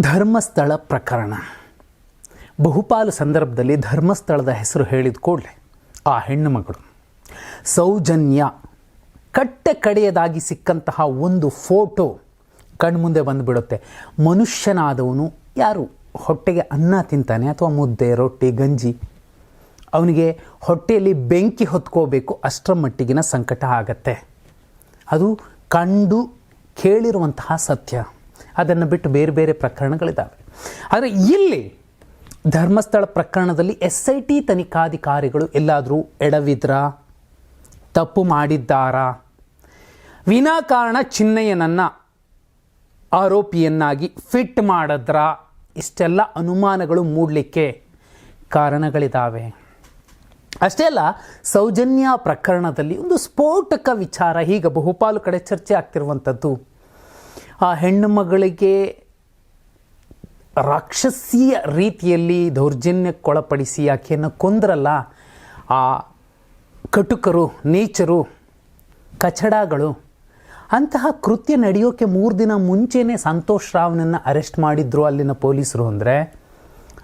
ಧರ್ಮಸ್ಥಳ ಪ್ರಕರಣ. ಬಹುಪಾಲು ಸಂದರ್ಭದಲ್ಲಿ ಧರ್ಮಸ್ಥಳದ ಹೆಸರು ಹೇಳಿದ ಕೂಡಲೇ ಆ ಹೆಣ್ಣು ಮಗಳು. ಸೌಜನ್ಯ ಕಟ್ಟೆ ಕಡೆಯದಾಗಿ ಸಿಕ್ಕಂತಹ ಒಂದು ಫೋಟೋ ಕಣ್ಮುಂದೆ ಬಂದುಬಿಡುತ್ತೆ. ಮನುಷ್ಯನಾದವನು ಯಾರು? ಹೊಟ್ಟೆಗೆ ಅನ್ನ ತಿಂತಾನೆ ಅಥವಾ ಮುದ್ದೆ, ರೊಟ್ಟಿ, ಗಂಜಿ? ಅವನಿಗೆ ಹೊಟ್ಟೆಯಲ್ಲಿ ಬೆಂಕಿ ಹೊತ್ಕೋಬೇಕು ಅಷ್ಟರ ಮಟ್ಟಿಗಿನ ಸಂಕಟ ಆಗತ್ತೆ. ಅದು ಕಂಡು ಕೇಳಿರುವಂತಹ ಸತ್ಯ. ಅದನ್ನು ಬಿಟ್ಟು ಬೇರೆ ಬೇರೆ ಪ್ರಕರಣಗಳಿದ್ದಾವೆ. ಆದರೆ ಇಲ್ಲಿ ಧರ್ಮಸ್ಥಳ ಪ್ರಕರಣದಲ್ಲಿ ಎಸ್ ಐ ಟಿ ತನಿಖಾಧಿಕಾರಿಗಳು ಎಲ್ಲಾದರೂ ಎಡವಿದ್ರಾ? ತಪ್ಪು ಮಾಡಿದ್ದಾರಾ? ವಿನಾಕಾರಣ ಚಿನ್ನಯ್ಯನನ್ನು ಆರೋಪಿಯನ್ನಾಗಿ ಫಿಟ್ ಮಾಡಿದ್ರ? ಇಷ್ಟೆಲ್ಲ ಅನುಮಾನಗಳು ಮೂಡಲಿಕ್ಕೆ ಕಾರಣಗಳಿದ್ದಾವೆ ಅಷ್ಟೇ ಅಲ್ಲ, ಸೌಜನ್ಯ ಪ್ರಕರಣದಲ್ಲಿ ಒಂದು ಸ್ಫೋಟಕ ವಿಚಾರ, ಈಗ ಬಹುಪಾಲು ಕಡೆ ಚರ್ಚೆ ಆಗ್ತಿರುವಂಥದ್ದು. ಆ ಹೆಣ್ಣು ಮಗಳಿಗೆ ರಾಕ್ಷಸೀಯ ರೀತಿಯಲ್ಲಿ ದೌರ್ಜನ್ಯಕ್ಕೊಳಪಡಿಸಿ ಆಕೆಯನ್ನು ಕೊಂದ್ರಲ್ಲ, ಆ ಕಟುಕರು, ನೇಚರು, ಕಚಡಗಳು, ಅಂತಹ ಕೃತ್ಯ ನಡೆಯೋಕ್ಕೆ ಮೂರು ದಿನ ಮುಂಚೆನೇ ಸಂತೋಷ್ ರಾವ್ನನ್ನು ಅರೆಸ್ಟ್ ಮಾಡಿದ್ರು ಅಲ್ಲಿನ ಪೊಲೀಸರು ಅಂದರೆ,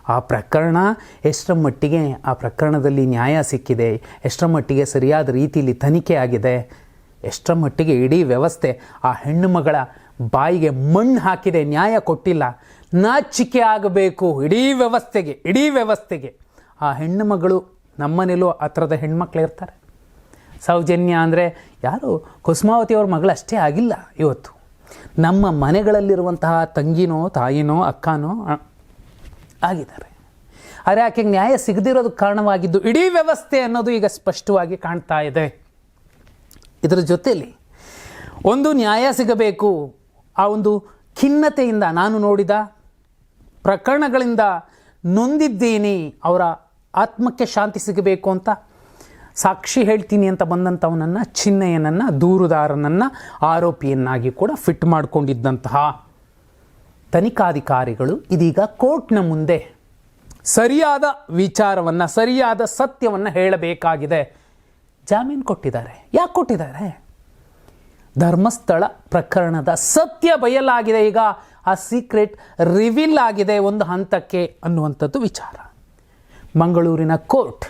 ಆ ಪ್ರಕರಣ ಎಷ್ಟರ ಮಟ್ಟಿಗೆ ಆ ಪ್ರಕರಣದಲ್ಲಿ ನ್ಯಾಯ ಸಿಕ್ಕಿದೆ, ಎಷ್ಟರ ಮಟ್ಟಿಗೆ ಸರಿಯಾದ ರೀತಿಯಲ್ಲಿ ತನಿಖೆ ಆಗಿದೆ, ಎಷ್ಟರ ಮಟ್ಟಿಗೆ ಇಡೀ ವ್ಯವಸ್ಥೆ ಆ ಹೆಣ್ಣು ಮಗಳ ಬಾಯಿಗೆ ಮಣ್ಣು ಹಾಕಿದೆ, ನ್ಯಾಯ ಕೊಟ್ಟಿಲ್ಲ. ನಾಚಿಕೆ ಆಗಬೇಕು ಇಡೀ ವ್ಯವಸ್ಥೆಗೆ ಇಡೀ ವ್ಯವಸ್ಥೆಗೆ. ಆ ಹೆಣ್ಣು ಮಗಳು ನಮ್ಮನೇಲೂ ಆ ಥರದ ಹೆಣ್ಮಕ್ಳು ಇರ್ತಾರೆ. ಸೌಜನ್ಯ ಅಂದರೆ ಯಾರು, ಕುಸುಮಾವತಿ ಅವ್ರ ಮಗಳು ಅಷ್ಟೇ ಆಗಿಲ್ಲ ಇವತ್ತು. ನಮ್ಮ ಮನೆಗಳಲ್ಲಿರುವಂತಹ ತಂಗಿನೋ, ತಾಯಿನೋ, ಅಕ್ಕನೋ ಆಗಿದ್ದಾರೆ. ಆದರೆ ಆಕೆಗೆ ನ್ಯಾಯ ಸಿಗದಿರೋದಕ್ಕೆ ಕಾರಣವಾಗಿದ್ದು ಇಡೀ ವ್ಯವಸ್ಥೆ ಅನ್ನೋದು ಈಗ ಸ್ಪಷ್ಟವಾಗಿ ಕಾಣ್ತಾ ಇದೆ. ಇದರ ಜೊತೆಯಲ್ಲಿ ಒಂದು ನ್ಯಾಯ ಸಿಗಬೇಕು ಆ ಒಂದು ಖಿನ್ನತೆಯಿಂದ ನಾನು ನೋಡಿದ ಪ್ರಕರಣಗಳಿಂದ ನೊಂದಿದ್ದೀನಿ, ಅವರ ಆತ್ಮಕ್ಕೆ ಶಾಂತಿ ಸಿಗಬೇಕು ಅಂತ. ಸಾಕ್ಷಿ ಹೇಳ್ತೀನಿ ಅಂತ ಬಂದಂಥವನನ್ನು ಚಿನ್ನಯ್ಯನನ್ನು ದೂರುದಾರನನ್ನು, ಆರೋಪಿಯನ್ನಾಗಿ ಕೂಡ ಫಿಟ್ ಮಾಡಿಕೊಂಡಿದ್ದಂತಹ ತನಿಖಾಧಿಕಾರಿಗಳು ಇದೀಗ ಕೋರ್ಟ್ನ ಮುಂದೆ ಸರಿಯಾದ ವಿಚಾರವನ್ನು, ಸರಿಯಾದ ಸತ್ಯವನ್ನು ಹೇಳಬೇಕಾಗಿದೆ. ಜಾಮೀನು ಕೊಟ್ಟಿದ್ದಾರೆ. ಯಾಕೆ ಕೊಟ್ಟಿದ್ದಾರೆ? ಧರ್ಮಸ್ಥಳ ಪ್ರಕರಣದ ಸತ್ಯ ಬಯಲಾಗಿದೆ. ಈಗ ಆ ಸೀಕ್ರೆಟ್ ರಿವೀಲ್ ಆಗಿದೆ ಒಂದು ಹಂತಕ್ಕೆ ಅನ್ನುವಂಥದ್ದು ವಿಚಾರ. ಮಂಗಳೂರಿನ ಕೋರ್ಟ್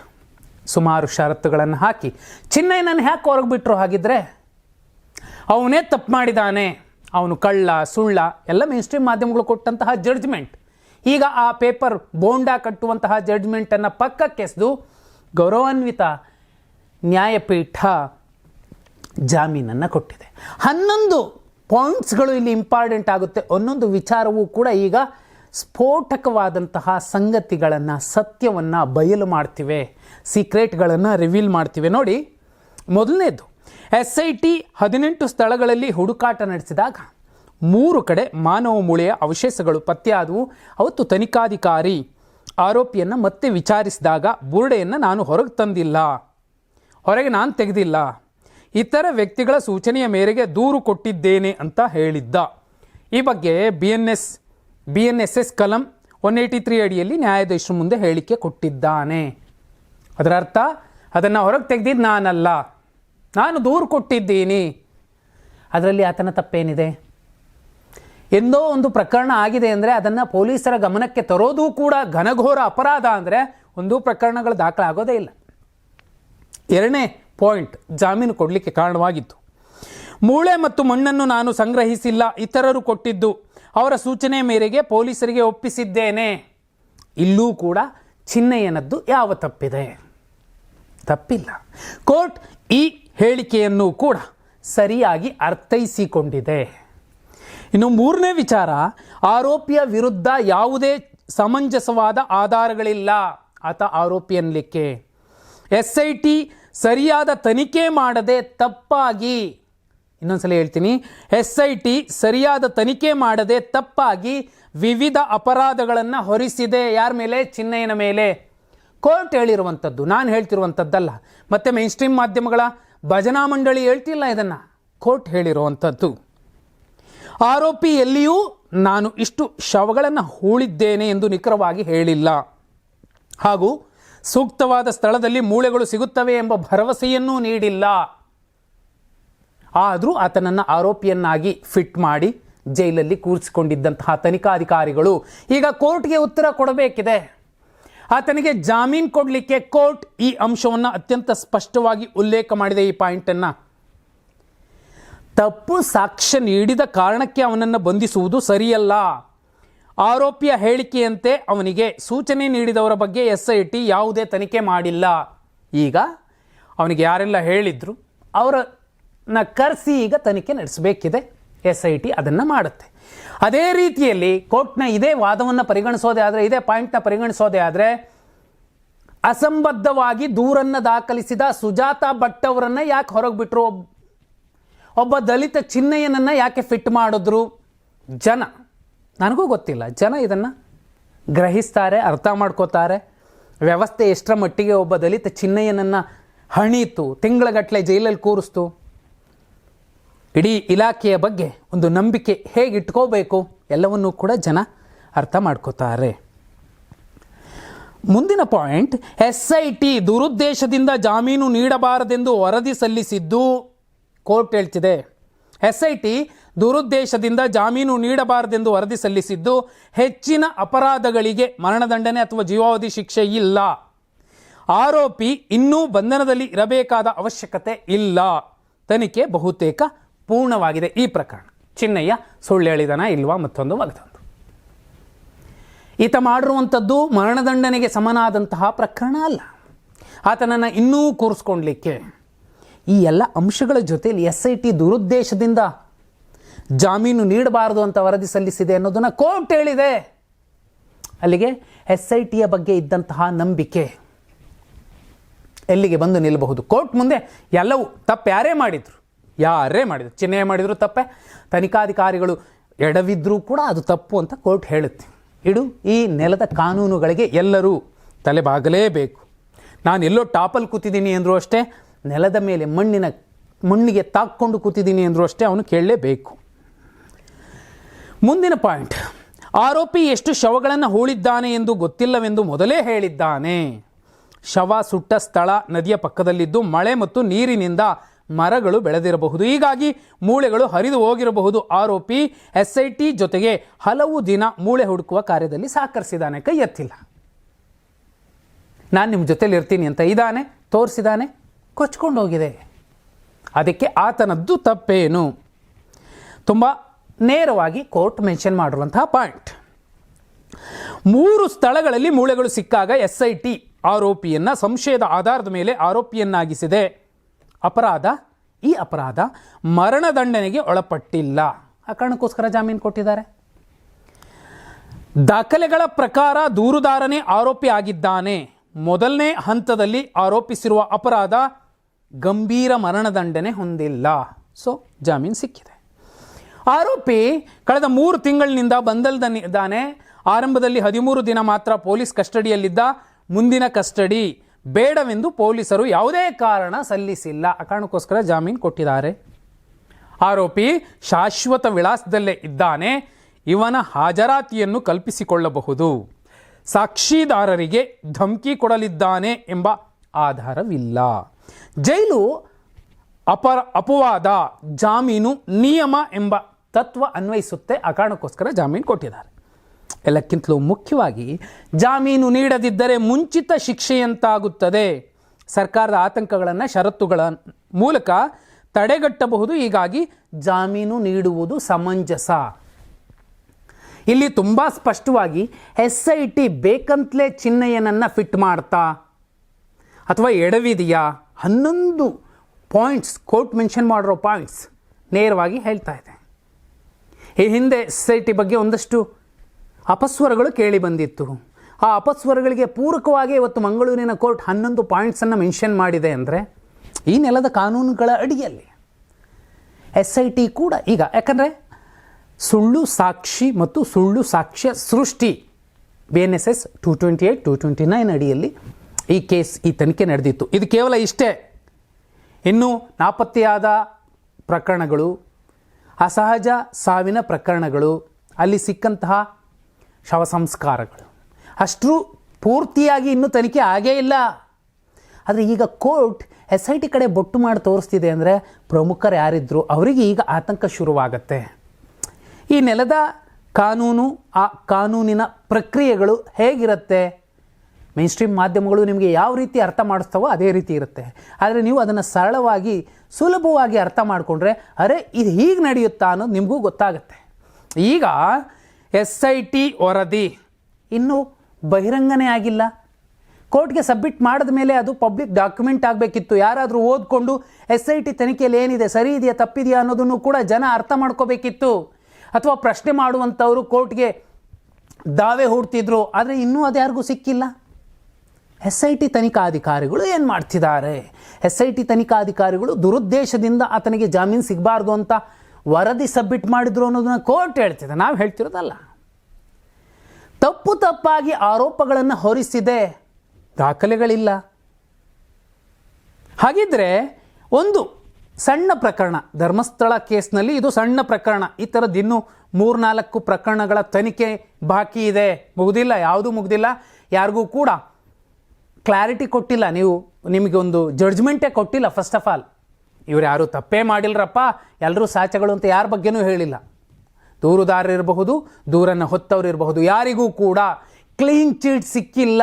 ಸುಮಾರು ಷರತ್ತುಗಳನ್ನು ಹಾಕಿ ಚಿನ್ನಯ್ಯನನ್ನು ಹ್ಯಾಕ್ ಹೊರಗೆ ಬಿಟ್ಟರು ಹಾಗಿದ್ರೆ? ಅವನೇ ತಪ್ಪು ಮಾಡಿದ್ದಾನೆ ಅವನು ಕಳ್ಳ, ಸುಳ್ಳ, ಎಲ್ಲ ಮೇನ್ ಮಾಧ್ಯಮಗಳು ಕೊಟ್ಟಂತಹ ಜಡ್ಜ್ಮೆಂಟ್ ಈಗ ಆ ಪೇಪರ್ ಬೋಂಡಾ ಕಟ್ಟುವಂತಹ ಜಡ್ಜ್ಮೆಂಟನ್ನು ಪಕ್ಕಕ್ಕೆಸೆದು ಗೌರವಾನ್ವಿತ ನ್ಯಾಯಪೀಠ ಜಾಮೀನನ್ನು ಕೊಟ್ಟಿದೆ. ಹನ್ನೊಂದು ಪಾಯಿಂಟ್ಸ್ಗಳು ಇಲ್ಲಿ ಇಂಪಾರ್ಟೆಂಟ್ ಆಗುತ್ತೆ. ಒಂದೊಂದು ವಿಚಾರವೂ ಕೂಡ ಈಗ ಸ್ಫೋಟಕವಾದಂತಹ ಸಂಗತಿಗಳನ್ನು, ಸತ್ಯವನ್ನು ಬಯಲು ಮಾಡ್ತಿವೆ. ಸೀಕ್ರೆಟ್ಗಳನ್ನು ರಿವೀಲ್ ಮಾಡ್ತಿವೆ. ನೋಡಿ, ಮೊದಲನೇದು ಎಸ್ ಐ ಟಿ ಹದಿನೆಂಟು ಸ್ಥಳಗಳಲ್ಲಿ ಹುಡುಕಾಟ ನಡೆಸಿದಾಗ ಮೂರು ಕಡೆ ಮಾನವ ಮೂಳೆಯ ಅವಶೇಷಗಳು ಪತ್ತೆಯಾದವು ಅವತ್ತು ತನಿಖಾಧಿಕಾರಿ ಆರೋಪಿಯನ್ನು ಮತ್ತೆ ವಿಚಾರಿಸಿದಾಗ ಬುರುಡೆಯನ್ನು ನಾನು ಹೊರಗೆ ತಂದಿಲ್ಲ. ಹೊರಗೆ ನಾನು ತೆಗೆದಿಲ್ಲ. ಇತರ ವ್ಯಕ್ತಿಗಳ ಸೂಚನೆಯ ಮೇರೆಗೆ ದೂರು ಕೊಟ್ಟಿದ್ದೇನೆ ಅಂತ ಹೇಳಿದ್ದ. ಈ ಬಗ್ಗೆ B N S B N S S ಕಲಂ ಒನ್ ಏಯ್ಟಿ ತ್ರೀ ಅಡಿಯಲ್ಲಿ ನ್ಯಾಯಾಧೀಶರ ಮುಂದೆ ಹೇಳಿಕೆ ಕೊಟ್ಟಿದ್ದಾನೆ. ಅದರ ಅರ್ಥ, ಅದನ್ನು ಹೊರಗೆ ತೆಗೆದಿದ್ದು ನಾನಲ್ಲ. ನಾನು ದೂರು ಕೊಟ್ಟಿದ್ದೀನಿ. ಅದರಲ್ಲಿ ಆತನ ತಪ್ಪೇನಿದೆ? ಎಂದೋ ಒಂದು ಪ್ರಕರಣ ಆಗಿದೆ ಅಂದರೆ ಅದನ್ನು ಪೊಲೀಸರ ಗಮನಕ್ಕೆ ತರೋದು ಕೂಡ ಘನಘೋರ ಅಪರಾಧ ಅಂದರೆ ಒಂದು ಪ್ರಕರಣಗಳು ದಾಖಲಾಗೋದೇ ಇಲ್ಲ. ಎರಡನೇ ಪಾಯಿಂಟ್ ಜಾಮೀನು ಕೊಡಲಿಕ್ಕೆ ಕಾರಣವಾಗಿತ್ತು. ಮೂಳೆ ಮತ್ತು ಮಣ್ಣನ್ನು ನಾನು ಸಂಗ್ರಹಿಸಿಲ್ಲ, ಇತರರು ಕೊಟ್ಟಿದ್ದು. ಅವರ ಸೂಚನೆ ಮೇರೆಗೆ ಪೊಲೀಸರಿಗೆ ಒಪ್ಪಿಸಿದ್ದೇನೆ. ಇಲ್ಲೂ ಕೂಡ ಚಿನ್ನಯ್ಯನದ್ದು ಯಾವ ತಪ್ಪಿದೆ? ತಪ್ಪಿಲ್ಲ. ಕೋರ್ಟ್ ಈ ಹೇಳಿಕೆಯನ್ನು ಕೂಡ ಸರಿಯಾಗಿ ಅರ್ಥೈಸಿಕೊಂಡಿದೆ. ಇನ್ನು ಮೂರನೇ ವಿಚಾರ, ಆರೋಪಿಯ ವಿರುದ್ಧ ಯಾವುದೇ ಸಮಂಜಸವಾದ ಆಧಾರಗಳಿಲ್ಲ. ಆತ ಆರೋಪಿ ಅನ್ನಲಿಕ್ಕೆ ಎಸ್ ಐ ಟಿ ಸರಿಯಾದ ತನಿಖೆ ಮಾಡದೆ ತಪ್ಪಾಗಿ. ಇನ್ನೊಂದ್ಸಲ ಹೇಳ್ತೀನಿ. ಎಸ್ ಐ ಟಿ ಸರಿಯಾದ ತನಿಖೆ ಮಾಡದೆ ತಪ್ಪಾಗಿ ವಿವಿಧ ಅಪರಾಧಗಳನ್ನು ಹೊರಿಸಿದೆ. ಯಾರ ಮೇಲೆ? ಚಿನ್ನಯ್ಯನ ಮೇಲೆ. ಕೋರ್ಟ್ ಹೇಳಿರುವಂಥದ್ದು ನಾನು ಹೇಳ್ತಿರುವಂಥದ್ದಲ್ಲ ಮತ್ತೆ ಮೇನ್ ಸ್ಟ್ರೀಮ್ ಮಾಧ್ಯಮಗಳ ಭಜನಾ ಮಂಡಳಿ ಹೇಳ್ತಿಲ್ಲ ಇದನ್ನು? ಕೋರ್ಟ್ ಹೇಳಿರುವಂಥದ್ದು ಆರೋಪಿ ಎಲ್ಲಿಯೂ ನಾನು ಇಷ್ಟು ಶವಗಳನ್ನು ಹೂಳಿದ್ದೇನೆ ಎಂದು ನಿಖರವಾಗಿ ಹೇಳಿಲ್ಲ. ಹಾಗೂ ಸೂಕ್ತವಾದ ಸ್ಥಳದಲ್ಲಿ ಮೂಳೆಗಳು ಸಿಗುತ್ತವೆ ಎಂಬ ಭರವಸೆಯನ್ನೂ ನೀಡಿಲ್ಲ. ಆದರೂ ಆತನನ್ನು ಆರೋಪಿಯನ್ನಾಗಿ ಫಿಟ್ ಮಾಡಿ ಜೈಲಲ್ಲಿ ಕೂರಿಸಿಕೊಂಡಿದ್ದಂತಹ ತನಿಖಾಧಿಕಾರಿಗಳು ಈಗ ಕೋರ್ಟ್ಗೆ ಉತ್ತರ ಕೊಡಬೇಕಿದೆ. ಆತನಿಗೆ ಜಾಮೀನು ಕೊಡಲಿಕ್ಕೆ ಕೋರ್ಟ್ ಈ ಅಂಶವನ್ನು ಅತ್ಯಂತ ಸ್ಪಷ್ಟವಾಗಿ ಉಲ್ಲೇಖ ಮಾಡಿದೆ ಈ ಪಾಯಿಂಟನ್ನು. ತಪ್ಪು ಸಾಕ್ಷ್ಯ ನೀಡಿದ ಕಾರಣಕ್ಕೆ ಅವನನ್ನು ಬಂಧಿಸುವುದು ಸರಿಯಲ್ಲ. ಆರೋಪಿಯ ಹೇಳಿಕೆಯಂತೆ ಅವನಿಗೆ ಸೂಚನೆ ನೀಡಿದವರ ಬಗ್ಗೆ ಎಸ್ ಐ ಟಿ ಯಾವುದೇ ತನಿಖೆ ಮಾಡಿಲ್ಲ. ಈಗ ಅವನಿಗೆ ಯಾರೆಲ್ಲ ಹೇಳಿದ್ರು, ಅವರನ್ನ ಕರೆಸಿ ಈಗ ತನಿಖೆ ನಡೆಸಬೇಕಿದೆ. ಎಸ್ ಐ ಟಿ ಅದನ್ನು ಮಾಡುತ್ತೆ. ಅದೇ ರೀತಿಯಲ್ಲಿ ಕೋರ್ಟ್ನ ಇದೇ ವಾದವನ್ನು ಪರಿಗಣಿಸೋದೇ ಆದರೆ, ಇದೇ ಪಾಯಿಂಟ್ನ ಪರಿಗಣಿಸೋದೇ ಆದರೆ, ಅಸಂಬದ್ಧವಾಗಿ ದೂರನ್ನು ದಾಖಲಿಸಿದ ಸುಜಾತ ಭಟ್ ಅವರನ್ನು ಯಾಕೆ ಹೊರಗೆ ಬಿಟ್ಟರು ಒಬ್ಬ ದಲಿತ ಚಿನ್ನಯ್ಯನನ್ನು ಯಾಕೆ ಫಿಟ್ ಮಾಡಿದ್ರು? ಜನ. ನನಗೂ ಗೊತ್ತಿಲ್ಲ. ಜನ ಇದನ್ನು ಗ್ರಹಿಸ್ತಾರೆ, ಅರ್ಥ ಮಾಡ್ಕೋತಾರೆ. ವ್ಯವಸ್ಥೆ ಎಷ್ಟರ ಮಟ್ಟಿಗೆ ಒಬ್ಬ ದಲಿತ ಚಿನ್ನಯ್ಯನನ್ನು ಹಣೀತು ತಿಂಗಳಗಟ್ಟಲೆ ಜೈಲಲ್ಲಿ ಕೂರಿಸ್ತು. ಇಡೀ ಇಲಾಖೆಯ ಬಗ್ಗೆ ಒಂದು ನಂಬಿಕೆ ಹೇಗೆ ಇಟ್ಕೋಬೇಕು ಎಲ್ಲವನ್ನೂ ಕೂಡ ಜನ ಅರ್ಥ ಮಾಡ್ಕೋತಾರೆ. ಮುಂದಿನ ಪಾಯಿಂಟ್ ಎಸ್ ಐ ಟಿ ದುರುದ್ದೇಶದಿಂದ ಜಾಮೀನು ನೀಡಬಾರದೆಂದು ವರದಿ ಸಲ್ಲಿಸಿದ್ದು, ಕೋರ್ಟ್ ಹೇಳ್ತಿದೆ. ಎಸ್ ಐ ಟಿ ದುರುದ್ದೇಶದಿಂದ ಜಾಮೀನು ನೀಡಬಾರದೆಂದು ವರದಿ ಸಲ್ಲಿಸಿದ್ದು ಹೆಚ್ಚಿನ ಅಪರಾಧಗಳಿಗೆ ಮರಣದಂಡನೆ ಅಥವಾ ಜೀವಾವಧಿ ಶಿಕ್ಷೆ ಇಲ್ಲ. ಆರೋಪಿ ಇನ್ನೂ ಬಂಧನದಲ್ಲಿ ಇರಬೇಕಾದ ಅವಶ್ಯಕತೆ ಇಲ್ಲ. ತನಿಖೆ ಬಹುತೇಕ ಪೂರ್ಣವಾಗಿದೆ. ಈ ಪ್ರಕರಣ. ಚಿನ್ನಯ್ಯ ಸುಳ್ಳು ಹೇಳಿದನ ಇಲ್ವಾ ಮತ್ತೊಂದು ಮಗದೊಂದು. ಈತ ಮಾಡಿರುವಂಥದ್ದು ಮರಣದಂಡನೆಗೆ ಸಮನಾದಂತಹ ಪ್ರಕರಣ ಅಲ್ಲ. ಆತನನ್ನು ಇನ್ನೂ ಕೂರಿಸ್ಕೊಳ್ಲಿಕ್ಕೆ ಈ ಎಲ್ಲ ಅಂಶಗಳ ಜೊತೆಯಲ್ಲಿ ಎಸ್ ಐ ಟಿ ದುರುದ್ದೇಶದಿಂದ ಜಾಮೀನು ನೀಡಬಾರದು ಅಂತ ವರದಿ ಸಲ್ಲಿಸಿದೆ ಅನ್ನೋದನ್ನು ಕೋರ್ಟ್ ಹೇಳಿದೆ. ಅಲ್ಲಿಗೆ ಎಸ್ ಐ ಟಿಯ ಬಗ್ಗೆ ಇದ್ದಂತಹ ನಂಬಿಕೆ ಎಲ್ಲಿಗೆ ಬಂದು ನಿಲ್ಲಬಹುದು? ಕೋರ್ಟ್ ಮುಂದೆ ಎಲ್ಲವೂ ತಪ್ಪು ಯಾರೇ ಮಾಡಿದ್ರು ಯಾರೇ ಮಾಡಿದ್ರು ಚಿಹ್ನೆ ಮಾಡಿದ್ರು ತಪ್ಪೆ. ತನಿಖಾಧಿಕಾರಿಗಳು ಎಡವಿದ್ರೂ ಕೂಡ ಅದು ತಪ್ಪು ಅಂತ ಕೋರ್ಟ್ ಹೇಳುತ್ತೆ. ಇಡು, ಈ ನೆಲದ ಕಾನೂನುಗಳಿಗೆ ಎಲ್ಲರೂ ತಲೆಬಾಗಲೇಬೇಕು. ನಾನು ಎಲ್ಲೋ ಟಾಪಲ್ಲಿ ಕೂತಿದ್ದೀನಿ ಅಂದರೂ ಅಷ್ಟೇ ನೆಲದ ಮೇಲೆ ಮಣ್ಣಿನ, ಮಣ್ಣಿಗೆ ತಾಕ್ಕೊಂಡು ಕೂತಿದ್ದೀನಿ ಅಂದರೂ ಅಷ್ಟೇ ಅವನು ಕೇಳಲೇಬೇಕು. ಮುಂದಿನ ಪಾಯಿಂಟ್. ಆರೋಪಿ ಎಷ್ಟು ಶವಗಳನ್ನು ಹೂಳಿದ್ದಾನೆ ಎಂದು ಗೊತ್ತಿಲ್ಲವೆಂದು ಮೊದಲೇ ಹೇಳಿದ್ದಾನೆ. ಶವ ಸುಟ್ಟ ಸ್ಥಳ ನದಿಯ ಪಕ್ಕದಲ್ಲಿದ್ದು ಮಳೆ ಮತ್ತು ನೀರಿನಿಂದ ಮರಗಳು ಬೆಳೆದಿರಬಹುದು. ಹೀಗಾಗಿ ಮೂಳೆಗಳು ಹರಿದು ಹೋಗಿರಬಹುದು. ಆರೋಪಿ ಎಸ್ ಐ ಟಿ ಜೊತೆಗೆ ಹಲವು ದಿನ ಮೂಳೆ ಹುಡುಕುವ ಕಾರ್ಯದಲ್ಲಿ ಸಹಕರಿಸಿದ್ದಾನೆ. ಕೈ ಎತ್ತಿಲ್ಲ. ನಾನು ನಿಮ್ಮ ಜೊತೆಲಿ ಇರ್ತೀನಿ ಅಂತ ಇದ್ದಾನೆ ತೋರಿಸಿದಾನೆ ಕೊಚ್ಕೊಂಡು ಹೋಗಿದೆ. ಅದಕ್ಕೆ ಆತನದ್ದು ತಪ್ಪೇನು? ತುಂಬ ನೇರವಾಗಿ ಕೋರ್ಟ್ ಮೆನ್ಷನ್ ಮಾಡಿರುವಂತಹ ಪಾಯಿಂಟ್. ಮೂರು ಸ್ಥಳಗಳಲ್ಲಿ ಮೂಳೆಗಳು ಸಿಕ್ಕಾಗ ಎಸ್ ಐ ಟಿ ಆರೋಪಿಯನ್ನು ಸಂಶಯದ ಆಧಾರದ ಮೇಲೆ ಆರೋಪಿಯನ್ನಾಗಿಸಿದೆ. ಅಪರಾಧ? ಈ ಅಪರಾಧ ಮರಣದಂಡನೆಗೆ ಒಳಪಟ್ಟಿಲ್ಲ. ಆ ಕಾರಣಕ್ಕೋಸ್ಕರ ಜಾಮೀನು ಕೊಟ್ಟಿದ್ದಾರೆ. ದಾಖಲೆಗಳ ಪ್ರಕಾರ ದೂರುದಾರನೇ ಆರೋಪಿ ಆಗಿದ್ದಾನೆ. ಮೊದಲನೇ ಹಂತದಲ್ಲಿ ಆರೋಪಿಸಿರುವ ಅಪರಾಧ ಗಂಭೀರ ಮರಣದಂಡನೆ ಹೊಂದಿಲ್ಲ. ಸೊ ಜಾಮೀನು ಸಿಕ್ಕಿದೆ. ಆರೋಪಿ ಕಳೆದ ಮೂರು ತಿಂಗಳಿನಿಂದ ಬಂಧನದಲ್ಲಿದ್ದಾನೆ ಆರಂಭದಲ್ಲಿ ಹದಿಮೂರು ದಿನ ಮಾತ್ರ ಪೊಲೀಸ್ ಕಸ್ಟಡಿಯಲ್ಲಿದ್ದ. ಮುಂದಿನ ಕಸ್ಟಡಿ ಬೇಡವೆಂದು ಪೊಲೀಸರು ಯಾವುದೇ ಕಾರಣ ಸಲ್ಲಿಸಿಲ್ಲ. ಆ ಕಾರಣಕ್ಕೋಸ್ಕರ ಜಾಮೀನು ಕೊಟ್ಟಿದ್ದಾರೆ. ಆರೋಪಿ ಶಾಶ್ವತ ವಿಳಾಸದಲ್ಲೇ ಇದ್ದಾನೆ. ಇವನ ಹಾಜರಾತಿಯನ್ನು ಕಲ್ಪಿಸಿಕೊಳ್ಳಬಹುದು. ಸಾಕ್ಷಿದಾರರಿಗೆ ಧಮಕಿ ಕೊಡಲಿದ್ದಾನೆ ಎಂಬ ಆಧಾರವಿಲ್ಲ. ಜೈಲು ಅಪರ ಅಪವಾದ ಜಾಮೀನು ನಿಯಮ ಎಂಬ ತತ್ವ ಅನ್ವಯಿಸುತ್ತೆ. ಆ ಕಾರಣಕ್ಕೋಸ್ಕರ ಜಾಮೀನು ಕೊಟ್ಟಿದ್ದಾರೆ. ಎಲ್ಲಕ್ಕಿಂತಲೂ ಮುಖ್ಯವಾಗಿ ಜಾಮೀನು ನೀಡದಿದ್ದರೆ ಮುಂಚಿತ ಶಿಕ್ಷೆಯಂತಾಗುತ್ತದೆ. ಸರ್ಕಾರದ ಆತಂಕಗಳನ್ನು, ಷರತ್ತುಗಳ ಮೂಲಕ ತಡೆಗಟ್ಟಬಹುದು. ಹೀಗಾಗಿ ಜಾಮೀನು ನೀಡುವುದು ಸಮಂಜಸ. ಇಲ್ಲಿ ತುಂಬ ಸ್ಪಷ್ಟವಾಗಿ ಎಸ್ ಐ ಟಿ ಬೇಕಂತಲೇ ಚಿನ್ನಯ್ಯನನ್ನು ಫಿಟ್ ಮಾಡ್ತಾ ಅಥವಾ ಎಡವಿದೆಯಾ? ಹನ್ನೊಂದು ಪಾಯಿಂಟ್ಸ್ ಕೋರ್ಟ್ ಮೆನ್ಷನ್ ಮಾಡಿರೋ ಪಾಯಿಂಟ್ಸ್ ನೇರವಾಗಿ ಹೇಳ್ತಾ ಇದೆ. ಈ ಹಿಂದೆ ಎಸ್ ಐ ಟಿ ಬಗ್ಗೆ ಒಂದಷ್ಟು ಅಪಸ್ವರಗಳು ಕೇಳಿ ಬಂದಿತ್ತು. ಆ ಅಪಸ್ವರಗಳಿಗೆ ಪೂರಕವಾಗಿ ಇವತ್ತು ಮಂಗಳೂರಿನ ಕೋರ್ಟ್ ಹನ್ನೊಂದು ಪಾಯಿಂಟ್ಸನ್ನು ಮೆನ್ಷನ್ ಮಾಡಿದೆ ಅಂದರೆ ಈ ನೆಲದ ಕಾನೂನುಗಳ ಅಡಿಯಲ್ಲಿ ಎಸ್ ಐ ಟಿ ಕೂಡ ಈಗ ಯಾಕಂದರೆ ಸುಳ್ಳು ಸಾಕ್ಷಿ ಮತ್ತು ಸುಳ್ಳು ಸಾಕ್ಷ್ಯ ಸೃಷ್ಟಿ. B N S S two twenty eight two twenty nine ಅಡಿಯಲ್ಲಿ ಈ ಕೇಸ್ ಈ ತನಿಖೆ ನಡೆದಿತ್ತು. ಇದು ಕೇವಲ ಇಷ್ಟೇ. ಇನ್ನು ನಾಪತ್ತೆಯಾದ ಪ್ರಕರಣಗಳು, ಅಸಹಜ ಸಾವಿನ ಪ್ರಕರಣಗಳು, ಅಲ್ಲಿ ಸಿಕ್ಕಂತಹ ಶವ ಸಂಸ್ಕಾರಗಳು. ಅಷ್ಟು ಪೂರ್ತಿಯಾಗಿ ಇನ್ನೂ ತನಿಖೆ ಆಗೇ ಇಲ್ಲ. ಆದರೆ ಈಗ ಕೋರ್ಟ್ ಎಸ್ ಐ ಟಿ ಕಡೆ ಬೊಟ್ಟು ಮಾಡಿ ತೋರಿಸ್ತಿದೆ ಅಂದರೆ ಪ್ರಮುಖರು ಯಾರಿದ್ರು, ಅವರಿಗೆ ಈಗ ಆತಂಕ ಶುರುವಾಗತ್ತೆ. ಈ ನೆಲದ ಕಾನೂನು, ಆ ಕಾನೂನಿನ ಪ್ರಕ್ರಿಯೆಗಳು ಹೇಗಿರುತ್ತೆ? ಮೇನ್ ಸ್ಟ್ರೀಮ್ ಮಾಧ್ಯಮಗಳು ನಿಮಗೆ ಯಾವ ರೀತಿ ಅರ್ಥ ಮಾಡಿಸ್ತಾವೋ ಅದೇ ರೀತಿ ಇರುತ್ತೆ. ಆದರೆ ನೀವು ಅದನ್ನು ಸರಳವಾಗಿ, ಸುಲಭವಾಗಿ ಅರ್ಥ ಮಾಡಿಕೊಂಡ್ರೆ, ಅರೆ, ಇದು ಹೀಗೆ ನಡೆಯುತ್ತಾ ಅನ್ನೋದು ನಿಮಗೂ ಗೊತ್ತಾಗುತ್ತೆ. ಈಗ ಎಸ್ ಐ ಟಿ ವರದಿ. ಇನ್ನೂ ಬಹಿರಂಗನೇ ಆಗಿಲ್ಲ. ಕೋರ್ಟ್ಗೆ ಸಬ್ಮಿಟ್ ಮಾಡಿದ ಮೇಲೆ ಅದು ಪಬ್ಲಿಕ್ ಡಾಕ್ಯುಮೆಂಟ್ ಆಗಬೇಕಿತ್ತು. ಯಾರಾದರೂ ಓದ್ಕೊಂಡು ಎಸ್ ಐ ಟಿ ತನಿಖೆಯಲ್ಲಿ ಏನಿದೆ, ಸರಿ ಇದೆಯಾ, ತಪ್ಪಿದೆಯಾ ಅನ್ನೋದನ್ನು ಕೂಡ ಜನ ಅರ್ಥ ಮಾಡ್ಕೋಬೇಕಿತ್ತು. ಅಥವಾ ಪ್ರಶ್ನೆ ಮಾಡುವಂಥವರು ಕೋರ್ಟ್ಗೆ ದಾವೆ ಹೂಡ್ತಿದ್ರು, ಆದರೆ ಇನ್ನೂ ಅದ್ಯಾರಿಗೂ ಸಿಕ್ಕಿಲ್ಲ. ಎಸ್ ಐ ಟಿ ತನಿಖಾಧಿಕಾರಿಗಳು ಏನು ಮಾಡ್ತಿದ್ದಾರೆ? ಎಸ್ ಐ ಟಿ ತನಿಖಾಧಿಕಾರಿಗಳು ದುರುದ್ದೇಶದಿಂದ ಆತನಿಗೆ ಜಾಮೀನು ಸಿಗಬಾರ್ದು ಅಂತ ವರದಿ ಸಬ್ಮಿಟ್ ಮಾಡಿದ್ರು ಅನ್ನೋದನ್ನ ಕೋರ್ಟ್ ಹೇಳ್ತಿದೆ. ನಾವು ಹೇಳ್ತಿರೋದಲ್ಲ. ತಪ್ಪು ತಪ್ಪಾಗಿ ಆರೋಪಗಳನ್ನು ಹೊರಿಸಿದೆ, ದಾಖಲೆಗಳಿಲ್ಲ. ಹಾಗಿದ್ರೆ ಒಂದು ಸಣ್ಣ ಪ್ರಕರಣ, ಧರ್ಮಸ್ಥಳ ಕೇಸ್ನಲ್ಲಿ ಇದು ಸಣ್ಣ ಪ್ರಕರಣ. ಈ ಥರದ್ದು ಇನ್ನೂ ಮೂರ್ನಾಲ್ಕು ಪ್ರಕರಣಗಳ ತನಿಖೆ ಬಾಕಿ ಇದೆ. ಮುಗ್ದಿಲ್ಲ, ಯಾವುದೂ ಮುಗ್ದಿಲ್ಲ. ಯಾರಿಗೂ ಕೂಡ ಕ್ಲಾರಿಟಿ ಕೊಟ್ಟಿಲ್ಲ. ನೀವು ನಿಮಗೆ ಒಂದು ಜಡ್ಜ್ಮೆಂಟೇ ಕೊಟ್ಟಿಲ್ಲ ಫಸ್ಟ್ ಆಫ್ ಆಲ್ ಇವ್ರು ಯಾರು ತಪ್ಪೇ ಮಾಡಿಲ್ಲರಪ್ಪ ಎಲ್ಲರೂ ಸಾಚಗಳು ಅಂತ ಯಾರ ಬಗ್ಗೆನೂ ಹೇಳಿಲ್ಲ. ದೂರುದಾರರಿರಬಹುದು ದೂರನ್ನು ಹೊತ್ತವರು ಇರಬಹುದು, ಯಾರಿಗೂ ಕೂಡ ಕ್ಲೀನ್ ಚೀಟ್ ಸಿಕ್ಕಿಲ್ಲ.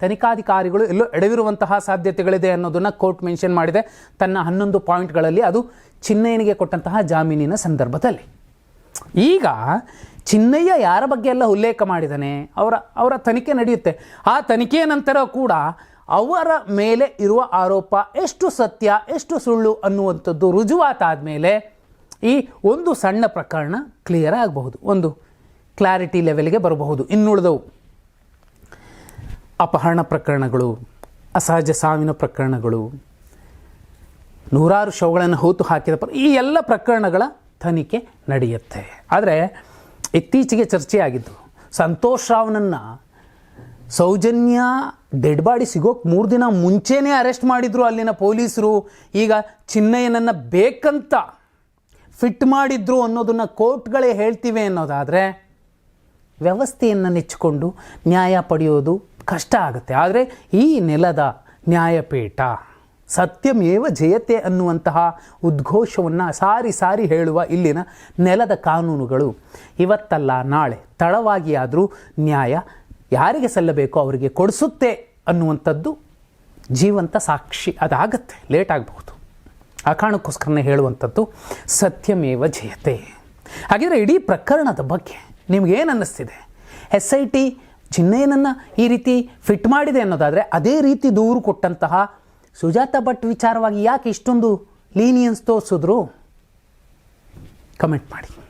ತನಿಖಾಧಿಕಾರಿಗಳು ಎಲ್ಲೋ ಎಡವಿರುವಂತಹ ಸಾಧ್ಯತೆಗಳಿದೆ ಅನ್ನೋದನ್ನು ಕೋರ್ಟ್ ಮೆನ್ಷನ್ ಮಾಡಿದೆ. ತನ್ನ ಹನ್ನೊಂದು ಪಾಯಿಂಟ್ಗಳಲ್ಲಿ ಅದು ಚಿನ್ನಯ್ಯನಿಗೆ ಕೊಟ್ಟಂತಹ ಜಾಮೀನಿನ ಸಂದರ್ಭದಲ್ಲಿ. ಈಗ ಚಿನ್ನಯ್ಯ ಯಾರ ಬಗ್ಗೆ ಎಲ್ಲ ಉಲ್ಲೇಖ ಮಾಡಿದ್ದಾನೆ ಅವರ ಅವರ ತನಿಖೆ ನಡೆಯುತ್ತೆ. ಆ ತನಿಖೆಯ ನಂತರ ಕೂಡ ಅವರ ಮೇಲೆ ಇರುವ ಆರೋಪ ಎಷ್ಟು ಸತ್ಯ, ಎಷ್ಟು ಸುಳ್ಳು ಅನ್ನುವಂಥದ್ದು ರುಜುವಾತಾದ ಮೇಲೆ ಈ ಒಂದು ಸಣ್ಣ ಪ್ರಕರಣ ಕ್ಲಿಯರ್ ಆಗಬಹುದು. ಒಂದು ಕ್ಲಾರಿಟಿ ಲೆವೆಲ್ಗೆ ಬರಬಹುದು. ಇನ್ನುಳಿದವು. ಅಪಹರಣ ಪ್ರಕರಣಗಳು, ಅಸಹಜ ಸಾವಿನ ಪ್ರಕರಣಗಳು, ನೂರಾರು ಶವಗಳನ್ನು ಹೂತು ಹಾಕಿದ ಪ್ರ, ಈ ಎಲ್ಲ ಪ್ರಕರಣಗಳ ತನಿಖೆ ನಡೆಯುತ್ತೆ. ಆದರೆ ಇತ್ತೀಚೆಗೆ ಚರ್ಚೆಯಾಗಿದ್ದು, ಸಂತೋಷ್ ರಾವ್ನನ್ನು ಸೌಜನ್ಯ ಡೆಡ್ ಬಾಡಿ ಸಿಗೋಕೆ ಮೂರು ದಿನ ಮುಂಚೆನೇ ಅರೆಸ್ಟ್ ಮಾಡಿದ್ರು ಅಲ್ಲಿನ ಪೊಲೀಸರು. ಈಗ ಚಿನ್ನಯ್ಯನನ್ನು ಬೇಕಂತ ಫಿಟ್ ಮಾಡಿದ್ರು ಅನ್ನೋದನ್ನು ಕೋರ್ಟ್ಗಳೇ ಹೇಳ್ತಿವೆ ಅನ್ನೋದಾದರೆ ವ್ಯವಸ್ಥೆಯನ್ನು ನೆಚ್ಚಿಕೊಂಡು ನ್ಯಾಯ ಪಡೆಯೋದು ಕಷ್ಟ ಆಗುತ್ತೆ. ಆದರೆ ಈ ನೆಲದ ನ್ಯಾಯಪೀಠ ಸತ್ಯಮೇವ ಜಯತೆ ಅನ್ನುವಂತಹ ಉದ್ಘೋಷವನ್ನು ಸಾರಿ ಸಾರಿ ಹೇಳುವ ಇಲ್ಲಿನ ನೆಲದ ಕಾನೂನುಗಳು. ಇವತ್ತಲ್ಲ, ನಾಳೆ ತಡವಾಗಿ ಆದರೂ ನ್ಯಾಯ ಯಾರಿಗೆ ಸಲ್ಲಬೇಕೋ ಅವರಿಗೆ ಕೊಡಿಸುತ್ತೆ ಅನ್ನುವಂಥದ್ದು ಜೀವಂತ ಸಾಕ್ಷಿ. ಅದಾಗತ್ತೆ, ಲೇಟ್ ಆಗಬಹುದು. ಆ ಕಾರಣಕ್ಕೋಸ್ಕರನೇ ಹೇಳುವಂಥದ್ದು ಸತ್ಯಮೇವ ಜಯತೆ. ಹಾಗಿದ್ರೆ ಇಡೀ ಪ್ರಕರಣದ ಬಗ್ಗೆ ನಿಮಗೇನು ಅನ್ನಿಸ್ತಿದೆ? ಎಸ್ ಐ ಟಿ ಚಿನ್ನಯ್ಯನನ್ನು ಈ ರೀತಿ ಫಿಟ್ ಮಾಡಿದೆ ಅನ್ನೋದಾದರೆ ಅದೇ ರೀತಿ ದೂರು ಕೊಟ್ಟಂತಹ ಸುಜಾತ ಭಟ್ ವಿಚಾರವಾಗಿ ಯಾಕೆ ಇಷ್ಟೊಂದು ಲೀನಿಯನ್ಸ್ ತೋರಿಸಿದ್ರು? ಕಮೆಂಟ್ ಮಾಡಿ.